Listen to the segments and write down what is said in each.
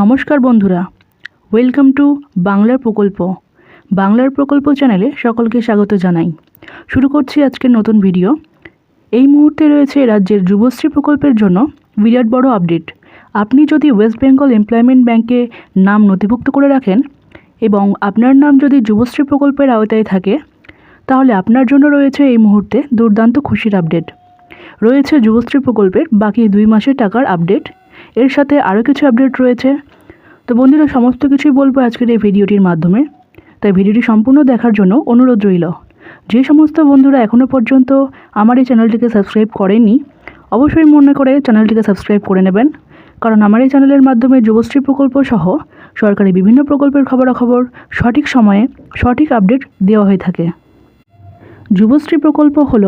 নমস্কার বন্ধুরা। Welcome to বাংলার প্রকল্প। বাংলার প্রকল্প চ্যানেলে সকলকে স্বাগত জানাই। শুরু করছি আজকের নতুন ভিডিও। এই মুহূর্তে রয়েছে রাজ্যের যুবশ্রী প্রকল্পের জন্য বিরাট বড় আপডেট আপনি যদি ওয়েস্ট বেঙ্গল এমপ্লয়মেন্ট ব্যাংকে নাম নথিভুক্ত করে রাখেন এবং আপনার নাম যদি যুবশ্রী প্রকল্পের আওতায় থাকে, তাহলে আপনার জন্য রয়েছে এই মুহূর্তে দুর্দান্ত খুশির আপডেট রয়েছে যুবশ্রী প্রকল্পের বাকি দুই মাসের টাকার আপডেট এর সাথে আরও কিছু আপডেট রয়েছে। তো বন্ধুরা, সমস্ত কিছুই বলব আজকের এই ভিডিওটির মাধ্যমে। তাই ভিডিওটি সম্পূর্ণ দেখার জন্য অনুরোধ রইল। যে সমস্ত বন্ধুরা এখনও পর্যন্ত আমার এই চ্যানেলটিকে সাবস্ক্রাইব করেননি অবশ্যই মনে করে চ্যানেলটিকে সাবস্ক্রাইব করে নেবেন। কারণ আমার এই চ্যানেলের মাধ্যমে যুবশ্রী প্রকল্প সহ সরকারি বিভিন্ন প্রকল্পের খবরাখবর সঠিক সময়ে সঠিক আপডেট দেওয়া হয়ে থাকে। যুবশ্রী প্রকল্প হল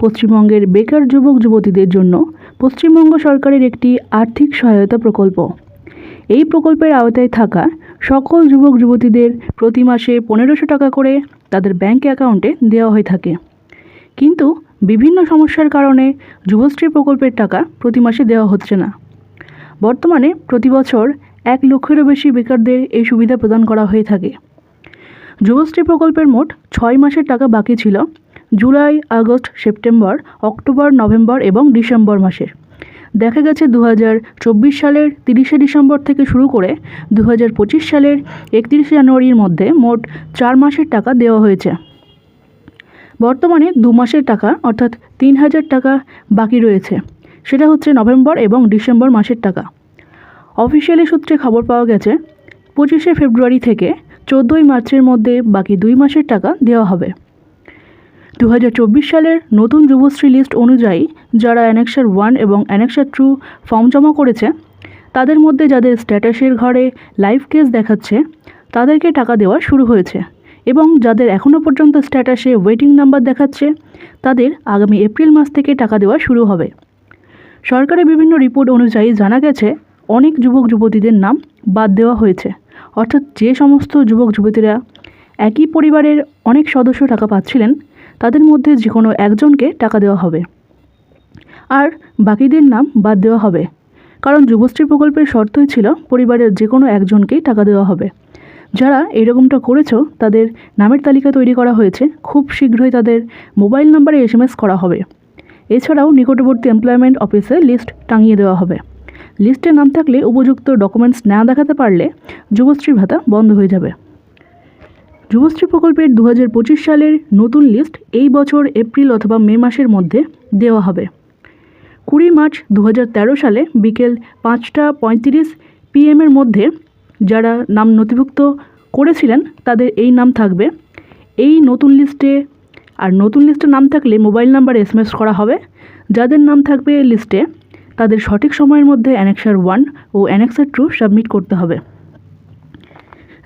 পশ্চিমবঙ্গের বেকার যুবক যুবতীদের জন্য পশ্চিমবঙ্গ সরকারের একটি আর্থিক সহায়তা প্রকল্প। এই প্রকল্পের আওতায় থাকা সকল যুবক, যুবতীদের প্রতি মাসে পনেরোশো টাকা করে তাদের ব্যাঙ্ক অ্যাকাউন্টে দেওয়া হয়ে থাকে। কিন্তু বিভিন্ন সমস্যার কারণে যুবশ্রী প্রকল্পের টাকা প্রতি মাসে দেওয়া হচ্ছে না। বর্তমানে প্রতি বছর এক লক্ষেরও বেশি বেকারদের এই সুবিধা প্রদান করা হয়ে থাকে। যুবশ্রী প্রকল্পের মোট ছয় মাসের টাকা বাকি ছিল July, August, September, October, November এবং ডিসেম্বর মাসের। দেখা গেছে দু সালের তিরিশে ডিসেম্বর থেকে শুরু করে দু সালের একত্রিশে জানুয়ারির মধ্যে মোট চার মাসের টাকা দেওয়া হয়েছে। বর্তমানে দু মাসের টাকা, অর্থাৎ তিন হাজার টাকা বাকি রয়েছে। সেটা হচ্ছে নভেম্বর এবং ডিসেম্বর মাসের টাকা। অফিসিয়ালি সূত্রে খবর পাওয়া গেছে, পঁচিশে ফেব্রুয়ারি থেকে চোদ্দোই মার্চের মধ্যে বাকি দুই মাসের টাকা দেওয়া হবে। দু হাজার চব্বিশ সালের নতুন যুবশ্রী লিস্ট অনুযায়ী যারা অ্যানেক্সার ওয়ান এবং অ্যানেক্সার টু ফর্ম জমা করেছে, তাদের মধ্যে যাদের স্ট্যাটাসের ঘরে লাইভ কেস দেখাচ্ছে, তাদেরকে টাকা দেওয়া শুরু হয়েছে এবং যাদের এখনও পর্যন্ত স্ট্যাটাসে ওয়েটিং নাম্বার দেখাচ্ছে, তাদের আগামী এপ্রিল মাস থেকে টাকা দেওয়া শুরু হবে। সরকারের বিভিন্ন রিপোর্ট অনুযায়ী জানা গেছে, অনেক যুবক যুবতীদের নাম বাদ দেওয়া হয়েছে। অর্থাৎ যে সমস্ত যুবক যুবতীরা একই পরিবারের অনেক সদস্য টাকা পাচ্ছিলেন তাদের মধ্যে যে কোনো একজনকে টাকা দেওয়া হবে। আর বাকিদের নাম বাদ দেওয়া হবে। কারণ যুবশ্রী প্রকল্পের শর্তই ছিল পরিবারের যে কোনো একজনকেই টাকা দেওয়া হবে। যারা এরকমটা করেছ, তাদের নামের তালিকা তৈরি করা হয়েছে। খুব শীঘ্রই তাদের মোবাইল নাম্বারে এস করা হবে। এছাড়াও নিকটবর্তী এমপ্লয়মেন্ট অফিসে লিস্ট টাঙিয়ে দেওয়া হবে। লিস্টে নাম থাকলে উপযুক্ত ডকুমেন্টস না দেখাতে পারলে যুবশ্রী ভাতা বন্ধ হয়ে যাবে। যুবশ্রী প্রকল্পের দু হাজার পঁচিশ সালের নতুন লিস্ট এই বছর এপ্রিল অথবা মে মাসের মধ্যে দেওয়া হবে। কুড়ি মার্চ দু হাজার তেরো সালে বিকেল পাঁচটা পঁয়ত্রিশ পিএমের মধ্যে যারা নাম নথিভুক্ত করেছিলেন তাদের এই নাম থাকবে। এই নতুন লিস্টে আর নতুন লিস্টে নাম থাকলে মোবাইল নাম্বার এসএমএস করা হবে। যাদের নাম থাকবে লিস্টে, তাদের সঠিক সময়ের মধ্যে অ্যানেক্সার ওয়ান ও অ্যানেক্সার টু সাবমিট করতে হবে।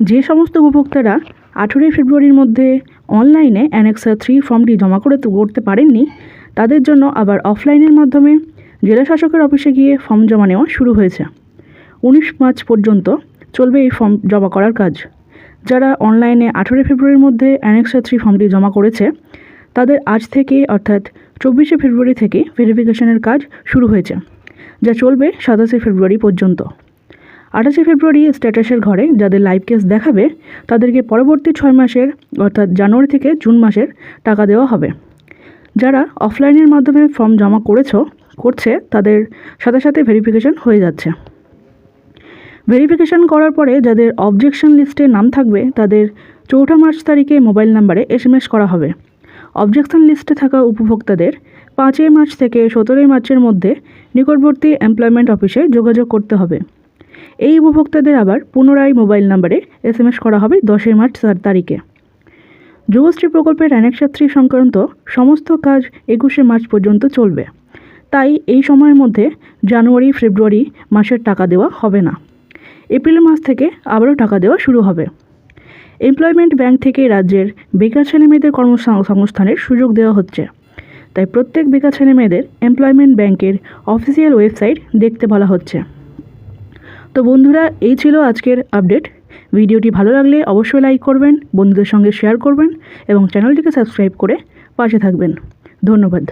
যে সমস্ত উপভোক্তারা আঠেরোই ফেব্রুয়ারির মধ্যে অনলাইনে অ্যানেক্সা থ্রি ফর্মটি জমা করে করতে পারেননি, তাদের জন্য আবার অফলাইনের মাধ্যমে জেলা শাসকের অফিসে গিয়ে ফর্ম জমা নেওয়া শুরু হয়েছে। উনিশ মার্চ পর্যন্ত চলবে এই ফর্ম জমা করার কাজ। যারা অনলাইনে আঠেরোই ফেব্রুয়ারির মধ্যে অ্যানেক্সা থ্রি ফর্মটি জমা করেছে, তাদের আজ থেকে, অর্থাৎ চব্বিশে ফেব্রুয়ারি থেকে ভেরিফিকেশনের কাজ শুরু হয়েছে, যা চলবে সাতাশে ফেব্রুয়ারি পর্যন্ত। আঠাশে ফেব্রুয়ারি স্ট্যাটাসের ঘরে যাদের লাইভ কেস দেখাবে, তাদেরকে পরবর্তী ছয় মাসের, অর্থাৎ জানুয়ারি থেকে জুন মাসের টাকা দেওয়া হবে। যারা অফলাইনের মাধ্যমে ফর্ম জমা করেছ, করছে, তাদের সাথে সাথে ভেরিফিকেশন হয়ে যাচ্ছে। ভেরিফিকেশন করার পরে যাদের অবজেকশন লিস্টে নাম থাকবে, তাদের চৌঠা মার্চ তারিখে মোবাইল নাম্বারে এসএমএস করা হবে। অবজেকশন লিস্টে থাকা উপভোক্তাদের পাঁচই মার্চ থেকে সতেরোই মার্চের মধ্যে নিকটবর্তী এমপ্লয়মেন্ট অফিসে যোগাযোগ করতে হবে। এই উপভোক্তাদের আবার পুনরায় মোবাইল নাম্বারে এসএমএস করা হবে দশই মার্চ তারিখে। যুবশ্রী প্রকল্পের অ্যানেকসাত্রী সংক্রান্ত সমস্ত কাজ একুশে মার্চ পর্যন্ত চলবে। তাই এই সময়ের মধ্যে জানুয়ারি, ফেব্রুয়ারি মাসের টাকা দেওয়া হবে না। এপ্রিল মাস থেকে আবারও টাকা দেওয়া শুরু হবে। এমপ্লয়মেন্ট ব্যাংক থেকে রাজ্যের বেকার ছেলেমেয়েদের কর্মসংস্থানের সুযোগ দেওয়া হচ্ছে। তাই প্রত্যেক বেকার ছেলেমেয়েদের এমপ্লয়মেন্ট ব্যাংকের অফিসিয়াল ওয়েবসাইট দেখতে বলা হচ্ছে। তো বন্ধুরা, এই ছিল আজকের আপডেট। ভিডিওটি ভালো লাগলে অবশ্যই লাইক করবেন, বন্ধুদের সঙ্গে শেয়ার করবেন এবং চ্যানেলটিকে সাবস্ক্রাইব করে পাশে থাকবেন। ধন্যবাদ।